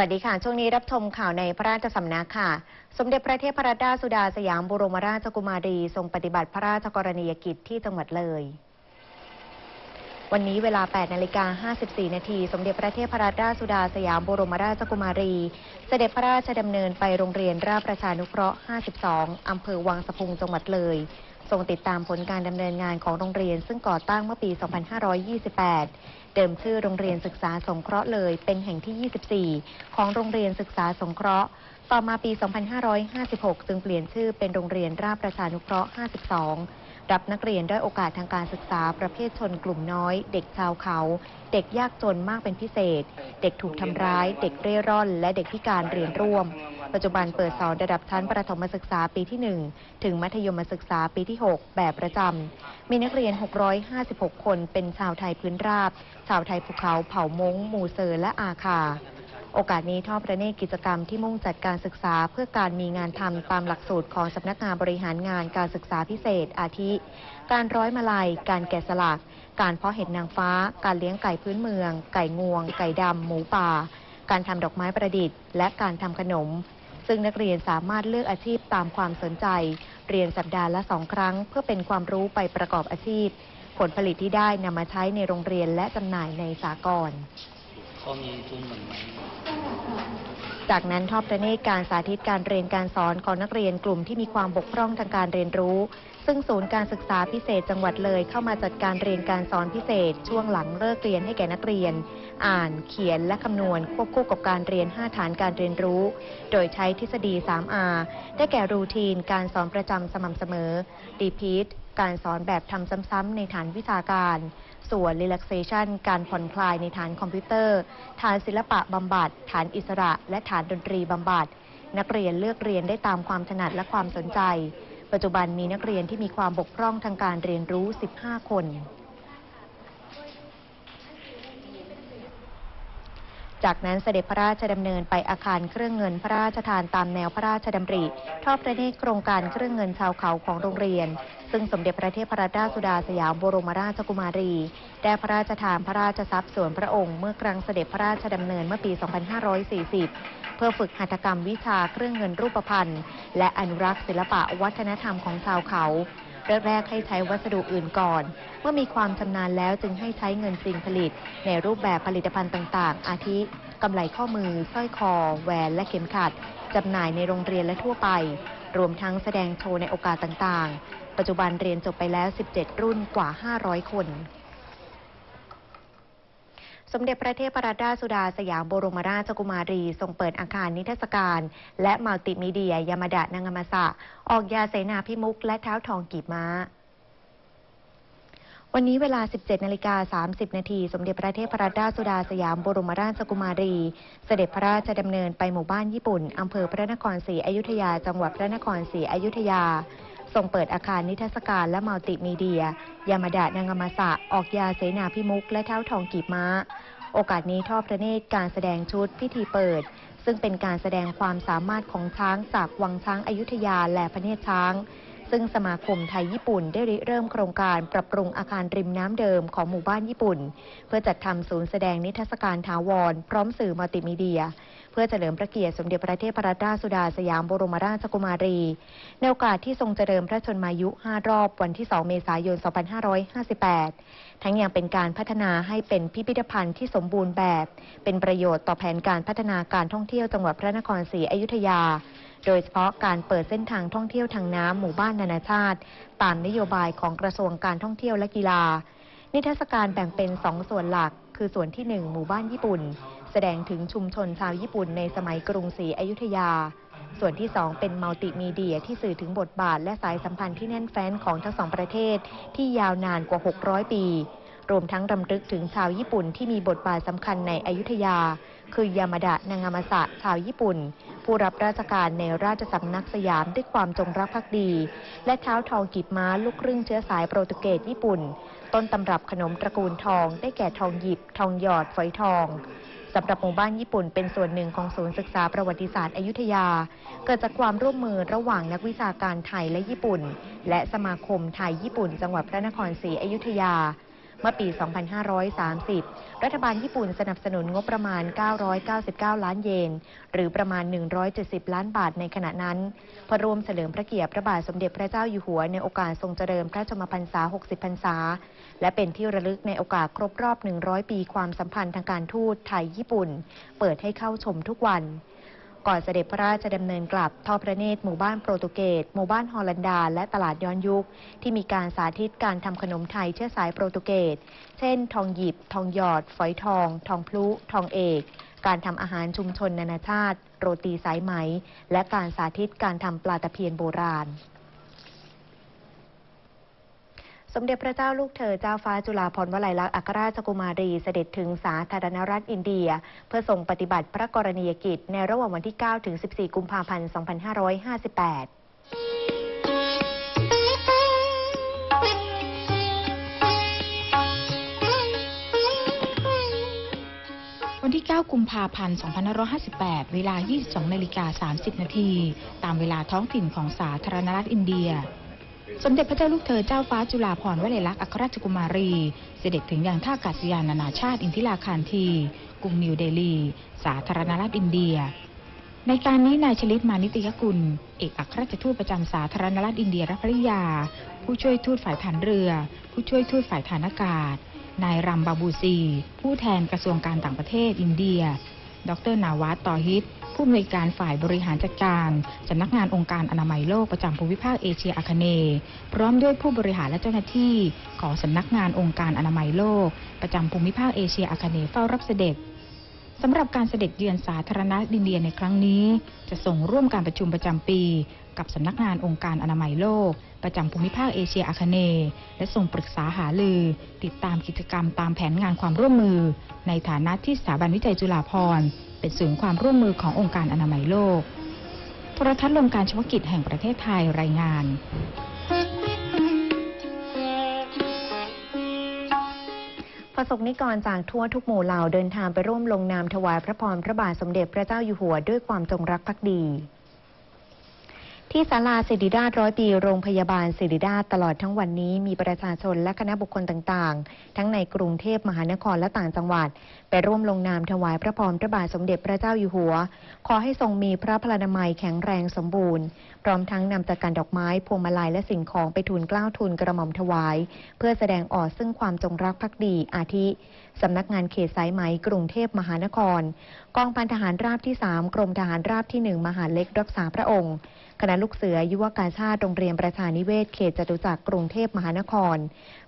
วัสดีค่ะ ช่วงนี้รับชมข่าวในพระราชสำนักค่ะ สมเด็จพระเทพรัตนราชสุดาสยามบรมราชกุมารีทรงปฏิบัติพระราชกรณียกิจที่จังหวัดเลย วันนี้เวลา 8 นาฬิกา 54 นาที สมเด็จพระเทพรัตนราชสุดาสยามบรมราชกุมารี เสด็จพระราชดำเนินไปโรงเรียนราชประชานุเคราะห์ 52 อำเภอวังสะพุงจังหวัดเลย ทรงติดตามผลการดำเนินงานของโรงเรียน ซึ่งก่อตั้งเมื่อปี 2528 เดิมชื่อโรงเรียนศึกษาสงเคราะห์เลย เป็นแห่งที่ 24 ของโรงเรียนศึกษาสงเคราะห์ ต่อมาปี 2556 จึงเปลี่ยนชื่อเป็นโรงเรียนราชประชานุเคราะห์ 52 รับนักเรียนได้อยโอกาสทางการศึกษาประเภทชนกลุ่มน้อย เด็กชาวเขา เด็กยากจนมากเป็นพิเศษ เด็กถูกทำร้าย เด็กเร่ร่อน และเด็กพิการเรียนร่วม ปัจจุบันเปิดสอนระดับชั้นประถมศึกษาปีที่ 1 ถึงมัธยมศึกษาปีที่ 6 แบบประจำมีนักเรียน 656 คนเป็นชาวไทยพื้นราบ ชาวไทยภูเขาเผ่ามงมูเซอร์และอาคา โอกาสนี้ทอดพระเนตรกิจกรรมที่มุ่งจัดการศึกษาเพื่อการมีงานทำตามหลักสูตรของสำนักงานบริหารงานการศึกษาพิเศษ อาทิ การร้อยมาลัย การแกะสลัก การเพาะเห็ดนางฟ้า การเลี้ยงไก่พื้นเมือง ไก่งวง ไก่ดำหมูป่า การทำดอกไม้ประดิษฐ์ และการทำขนม ซึ่งนักเรียนสามารถเลือกอาชีพตามความสนใจ เรียนสัปดาห์ละสองครั้ง เพื่อเป็นความรู้ไปประกอบอาชีพ ผลผลิตที่ได้นำมาใช้ในโรงเรียนและจำหน่ายในสากล เขามีทุนเหมือนไหมจากนั้นทอดพระเนตรการสาธิตการเรียนการสอนของนักเรียนกลุ่มที่มีความบกพร่องทางการเรียนรู้ ซึ่งศูนย์การศึกษาพิเศษจังหวัดเลยเข้ามาจัดการเรียนการสอนพิเศษ ช่วงหลังเลิกเรียนให้แก่นักเรียน อ่าน เขียนและคำนวณควบคู่กับการเรียน 5 ฐานการเรียนรู้ โดยใช้ทฤษฎี 3R ได้แก่รูทีน การสอนประจำสม่ำเสมอ repeat การสอนแบบทำซ้ำๆในฐานวิชาการ ส่วน relaxation การผ่อนคลายในฐานคอมพิวเตอร์ ฐานศิลปะบำบัด ฐานอิสระ และฐานดนตรีบำบัด นักเรียนเลือกเรียนได้ตามความถนัดและความสนใจ ปัจจุบันมีนักเรียนที่มีความบกพร่องทางการเรียนรู้ 15 คน จากนั้นเสด็จพระราชดำเนินไปอาคารเครื่องเงินพระราชทานตามแนวพระราชดำริทอดพระเนตรโครงการเครื่องเงินชาวเขาของโรงเรียน ซึ่งสมเด็จพระเทพรัตนราชสุดาสยามบรมราชกุมารี ได้พระราชทานพระราชทรัพย์ส่วนพระองค์เมื่อครั้งเสด็จพระราชดำเนินเมื่อปี 2540 เพื่อฝึกหัตถกรรมวิชาเครื่องเงินรูปพรรณและอนุรักษ์ศิลปะวัฒนธรรมของชาวเขา แรกๆให้ใช้วัสดุอื่นก่อน เมื่อมีความชำนาญแล้วจึงให้ใช้เงินจริงผลิต ในรูปแบบผลิตภัณฑ์ต่างๆ อาทิกำไลข้อมือสร้อยคอ แหวนและเข็มขัดจำหน่ายในโรงเรียนและทั่วไป รวมทั้งแสดงโชว์ในโอกาสต่างๆ ปัจจุบันเรียนจบไปแล้ว 17 รุ่นกว่า 500 คน สมเด็จพระเทพรัตนราชสุดาสยามบรมราชกุมารี ทรงเปิดอาคารนิทรรศการ และมัลติมีเดีย ยามาดะนางามาสะ ออกยาเสนาพิมุกและเท้าทองกีบม้าวันนี้เวลา 17 นาฬิกา 30 นาที สมเด็จพระเทพรัตนราชสุดาสยามบรมราชกุมารี เสด็จพระราชดำเนินไปหมู่บ้านญี่ปุ่น อำเภอพระนครศรีอยุธยา จังหวัดพระนครศรีอยุธยา ทรงเปิดอาคารนิทรรศการและมัลติมีเดีย ยามาดะนางามาสะ ออกยาเสนาพิมุกและเท้าทองกีบม้า โอกาสนี้ทอดพระเนตรการแสดงชุดพิธีเปิด ซึ่งเป็นการแสดงความสามารถของช้างจากวังช้างอายุทยาและพระเนตรช้าง ซึ่งสมาคมไทยญี่ปุ่นได้ริเริ่มโครงการปรับปรุงอาคารริมน้ำเดิมของหมู่บ้านญี่ปุ่น เพื่อจัดทำศูนย์แสดงนิทรรศการถาวร พร้อมสื่อมัลติมีเดีย เพื่อเฉลิมพระเกียรติสมเด็จพระเทพรัตนราชสุดาสยามบรมราชกุมารี ในโอกาสที่ทรงเจริญพระชนมายุ 5 รอบวันที่ 2 เมษายน 2558 ทั้งยังเป็นการพัฒนาให้เป็นพิพิธภัณฑ์ที่สมบูรณ์แบบ เป็นประโยชน์ต่อแผนการพัฒนาการท่องเที่ยวจังหวัดพระนครศรีอยุธยา โดยเฉพาะการเปิดเส้นทางท่องเที่ยวทางน้ำหมู่บ้านนานาชาติ ตามนโยบายของกระทรวงการท่องเที่ยวและกีฬา นิทรรศการแบ่งเป็น2ส่วนหลัก คือส่วนที่ 1 หมู่บ้านญี่ปุ่น แสดงถึงชุมชนชาวญี่ปุ่นในสมัยกรุงศรีอยุธยา ส่วนที่ 2 เป็นมัลติมีเดียที่สื่อถึงบทบาทและสายสัมพันธ์ที่แน่นแฟ้นของทั้งสองประเทศที่ยาวนานกว่า 600 ปี รวมทั้งรำลึกถึงชาวญี่ปุ่นที่มีบทบาทสำคัญในอยุธยา คือยามาดะนางามาสะชาวญี่ปุ่น ผู้รับราชการในราชสำนักสยามด้วยความจงรักภักดี และเท้าทองกีบม้าลูกครึ่งเชื้อสายโปรตุเกสญี่ปุ่น ต้นตำรับขนมตระกูลทอง ได้แก่ทองหยิบ ทองหยอดฝอยทองสำหรับหมู่บ้านญี่ปุ่นเป็นส่วนหนึ่งของศูนย์ศึกษาประวัติศาสตร์อยุธยา เกิดจากความร่วมมือระหว่างนักวิชาการไทยและญี่ปุ่น และสมาคมไทยญี่ปุ่น จังหวัดพระนครศรีอยุธยา เมื่อปี 2530 รัฐบาลญี่ปุ่นสนับสนุนงบประมาณ 999 ล้านเยน หรือประมาณ 170 ล้านบาทในขณะนั้นเพื่อร่วมเฉลิมพระเกียรติพระบาทสมเด็จพระเจ้าอยู่หัวในโอกาสทรงเจริญพระชนมพรรษา 60 พรรษา และเป็นที่ระลึกในโอกาสครบรอบ 100 ปีความสัมพันธ์ทางการทูตไทยญี่ปุ่น เปิดให้เข้าชมทุกวัน ก่อนเสด็จพระราชดำเนินกลับทอดพระเนตรหมู่บ้านโปรตุเกสหมู่บ้านฮอลันดา และตลาดย้อนยุค ที่มีการสาธิตการทำขนมไทยเชื้อสายโปรตุเกส เช่น ทองหยิบ ทองหยอด ฝอยทอง ทองพลุ ทองเอก การทำอาหารชุมชนนานาชาติ โรตีสายไหม และการสาธิตการทำปลาตะเพียนโบราณ สมเด็จพระเจ้าลูกเธอเจ้าฟ้าจุฬาภรณ์วลัยลักษณ์อัครราชกุมารีเสด็จถึงสาธารณรัฐอินเดีย เพื่อทรงปฏิบัติพระกรณียกิจ ในระหว่างวันที่ 9 ถึง 14 กุมภาพันธ์ 2558วันที่ 9 กุมภาพันธ์ 2558 เวลา 22 นาฬิกา 30 นาที ตามเวลาท้องถิ่นของสาธารณรัฐอินเดีย สมเด็จพระเจ้าลูกเธอเจ้าฟ้าจุฬาภรณ์วลัยลักษณ์อัครราชกุมารี เสด็จถึงยังท่าอากาศยานนานาชาติอินทิราคารที กรุงนิวเดลี สาธารณรัฐอินเดีย ในการนี้นายชลิตมานิตยกุล เอกอัครราชทูตประจำสาธารณรัฐอินเดียรับภริยา ผู้ช่วยทูตฝ่ายฐานเรือ ผู้ช่วยทูตฝ่ายฐานอากาศ นายรัมบาบูซี ผู้แทนกระทรวงการต่างประเทศอินเดีย ดรนาวัตต่อฮิต ผู้อำนวยการฝ่ายบริหารจัดการสำนักงานองค์การอนามัยโลกประจำภูมิภาคเอเชียอาคเนย์พร้อมด้วยผู้บริหารและเจ้าหน้าที่ ของสำนักงานองค์การอนามัยโลก ประจำภูมิภาคเอเชียอาคเนย์เฝ้ารับเสด็จ สำหรับการเสด็จเยือนสาธารณรัฐอินเดียในครั้งนี้ จะส่งร่วมการประชุมประจำปี กับสำนักงานองค์การอนามัยโลก ประจำภูมิภาคเอเชียอาคเนย์และส่งปรึกษาหารือ ติดตามกิจกรรมตามแผนงานความร่วมมือ ในฐานะที่สถาบันวิจัยจุฬาภรณ์เป็นศูนย์ความร่วมมือขององค์การอนามัยโลกโทรทัศน์รวมการเฉพาะกิจแห่งประเทศไทยรายงาน ประสบนิกรจากทั่วทุกหมู่เหล่าเดินทางไปร่วมลงนามถวายพระพรพระบาทสมเด็จพระเจ้าอยู่หัวด้วยความจงรักภักดี ที่ศาลาศิริราชร้อยปีโรงพยาบาลศิริราชตลอดทั้งวันนี้มีประชาชนและคณะบุคคลต่างๆ ทั้งในกรุงเทพมหานครและต่างจังหวัด ไปร่วมลงนามถวายพระพรพระบาทสมเด็จพระเจ้าอยู่หัว ขอให้ทรงมีพระพลานามัยแข็งแรงสมบูรณ์ พร้อมทั้งนำจักรดอกไม้พวงมาลัยและสิ่งของไปทูลเกล้าทูลกระหม่อมถวาย เพื่อแสดงออกซึ่งความจงรักภักดีอาทิสำนักงานเขตสายไหมกรุงเทพมหานคร กองพันทหารราบที่ 3 กรมทหารราบที่ 1 มหาเล็กรักษาพระองค์ คณะลูกเสือยุวกาชาติโรงเรียนประชานิเวศเขตจตุจักรกรุงเทพมหานคร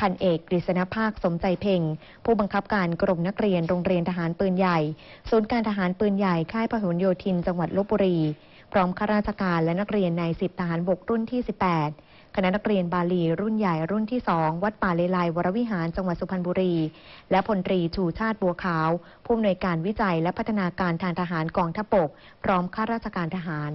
พันเอกกฤษณภาคสมใจเพ่งผู้บังคับการกรมนักเรียนโรงเรียนทหารปืนใหญ่ศูนย์การทหารปืนใหญ่ค่ายพหลโยธินจังหวัดลบบุรี พร้อมข้าราชการและนักเรียนในสิบทหารบกรุ่นที่ 18 คณะนักเรียนบาลีรุ่นใหญ่รุ่นที่2วัดป่าเลไลวรวิหารจังหวัดสุพรรณบุรี และพลตรีชูชาติบัวขาว ผู้อำนวยการวิจัยและพัฒนาการทางทหารกองทัพบก พร้อมข้าราชการทหาร